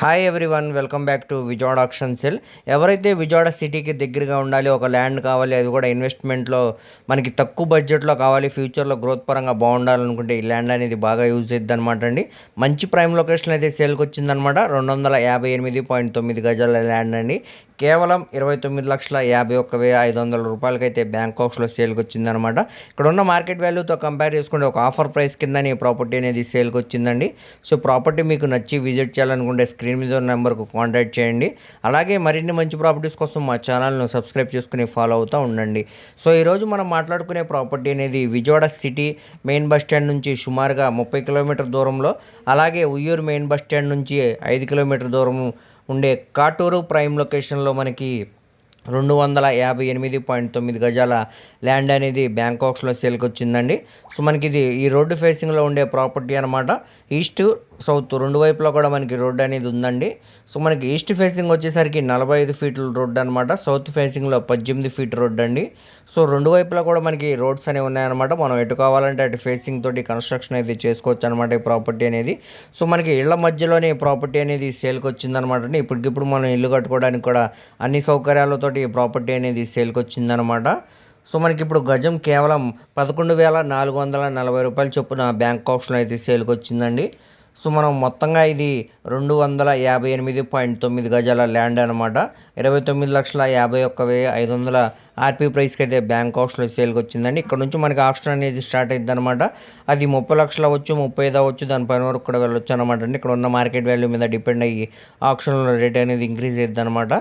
Hi everyone welcome back to Vijayawada auction sale ఎవరైతే విజయవాడ సిటీకి దగ్గరగా ఉండాలి ఒక ల్యాండ్ కావాలి అది కూడా ఇన్వెస్ట్మెంట్లో మనకి తక్కువ బడ్జెట్లో కావాలి ఫ్యూచర్లో గ్రోత్ పరంగా బాగుండాలనుకుంటే ఈ ల్యాండ్ అనేది బాగా యూజ్ చేద్ది అనమాట అండి. మంచి ప్రైమ్ లొకేషన్ అయితే సేల్కి వచ్చిందనమాట రెండు వందల యాభై ఎనిమిది పాయింట్ తొమ్మిది గజాల ల్యాండ్ అండి. కేవలం ఇరవై తొమ్మిది లక్షల యాభై ఒక్క వెయ్యి ఐదు వందల రూపాయలకైతే బ్యాంకాక్స్లో సేల్కి వచ్చిందనమాట ఇక్కడ ఉన్న మార్కెట్ వాల్యూతో కంపేర్ చేసుకుంటే ఒక ఆఫర్ ప్రైస్ కింద ఈ ప్రాపర్టీ అనేది సేల్కి వచ్చిందండి సో ప్రాపర్టీ మీకు నచ్చి విజిట్ చేయాలనుకుంటే స్క్రీన్ మీద ఉన్న నెంబర్కు కాంటాక్ట్ చేయండి. అలాగే మరిన్ని మంచి ప్రాపర్టీస్ కోసం మా ఛానల్ను సబ్స్క్రైబ్ చేసుకుని ఫాలో అవుతూ ఉండండి. సో ఈరోజు మనం మాట్లాడుకునే ప్రాపర్టీ అనేది Vijayawada city main bus stand నుంచి సుమారుగా ముప్పై కిలోమీటర్ దూరంలో అలాగే ఉయ్యూరు మెయిన్ బస్ స్టాండ్ నుంచి ఐదు కిలోమీటర్ దూరము ఉండే కాటూరు ప్రైమ్ లొకేషన్లో మనకి రెండు వందల యాభై ఎనిమిది పాయింట్ తొమ్మిది గజాల ల్యాండ్ అనేది బ్యాంకాక్స్లో సేల్కి వచ్చిందండి సో మనకి ఇది ఈ రోడ్డు ఫేసింగ్లో ఉండే ప్రాపర్టీ అనమాట ఈస్ట్ సౌత్ రెండు వైపులా కూడా మనకి రోడ్డు అనేది ఉందండి. సో మనకి ఈస్ట్ ఫేసింగ్ వచ్చేసరికి నలభై ఐదు ఫీట్ల రోడ్డు అనమాట సౌత్ ఫేసింగ్లో పద్దెనిమిది ఫీట్ రోడ్డు అండి సో రెండు వైపులా కూడా మనకి రోడ్స్ అనేవి ఉన్నాయన్నమాట. మనం ఎటు కావాలంటే అటు ఫేసింగ్ తోటి కన్స్ట్రక్షన్ అయితే చేసుకోవచ్చు అనమాట ఈ ప్రాపర్టీ అనేది. సో మనకి ఇళ్ళ మధ్యలోనే ఈ ప్రాపర్టీ అనేది సేల్కి వచ్చిందనమాట అండి. ఇప్పటికిప్పుడు మనం ఇల్లు కట్టుకోవడానికి కూడా అన్ని సౌకర్యాలతో తోటి ఈ ప్రాపర్టీ అనేది సేల్కి వచ్చిందనమాట సో మనకి ఇప్పుడు గజం కేవలం పదకొండు వేల నాలుగు వందల నలభై రూపాయల చొప్పున బ్యాంక్ ఆప్షన్ అయితే సేల్కి వచ్చిందండి సో మనం మొత్తంగా ఇది రెండు వందల యాభై ఎనిమిది పాయింట్ తొమ్మిది గజాల ల్యాండ్ అనమాట. ఇరవై తొమ్మిది లక్షల యాభై ఒక్క వెయ్యి ఐదు వందల ఆర్పీ ప్రైస్కి అయితే బ్యాంక్ ఆప్షన్లో సేల్కి వచ్చిందండి ఇక్కడ నుంచి మనకి ఆప్షన్ అనేది స్టార్ట్ అయింది అనమాట అది ముప్పై లక్షలు అవ్వచ్చు ముప్పై ఐదు అవ్వచ్చు దానిపైన వరకు కూడా వెళ్ళొచ్చు అనమాట అండి. ఇక్కడ ఉన్న మార్కెట్ వాల్యూ మీద డిపెండ్ అయ్యి ఆప్షన్లో రేట్ అనేది ఇంక్రీజ్ అవుతుంది అనమాట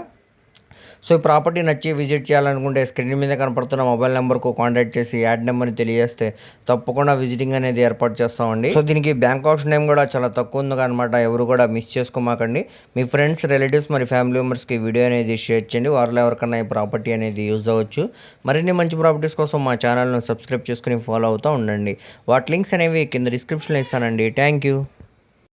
సో ఈ ప్రాపర్టీ నచ్చి విజిట్ చేయాలనుకుంటే స్క్రీన్ మీద కనపడుతున్న మొబైల్ నెంబర్కు కాంటాక్ట్ చేసి యాడ్ నెంబర్ని తెలియజేస్తే తప్పకుండా విజిటింగ్ అనేది ఏర్పాటు చేస్తామండి. సో దీనికి బ్యాంక్ ఆప్షన్ నేమ్ కూడా చాలా తక్కువ ఉంది అనమాట ఎవరు కూడా మిస్ చేసుకోమాకండి. మీ ఫ్రెండ్స్ రిలేటివ్స్ మరి ఫ్యామిలీ మెంబర్స్కి వీడియో అనేది షేర్ చేయండి. వారిలో ఎవరికన్నా ఈ ప్రాపర్టీ అనేది యూజ్ అవ్వచ్చు. మరిన్ని మంచి ప్రాపర్టీస్ కోసం మా ఛానల్ను సబ్స్క్రైబ్ చేసుకుని ఫాలో అవుతూ ఉండండి. వాటి లింక్స్ అనేవి కింద డిస్క్రిప్షన్లో ఇస్తానండి. Thank you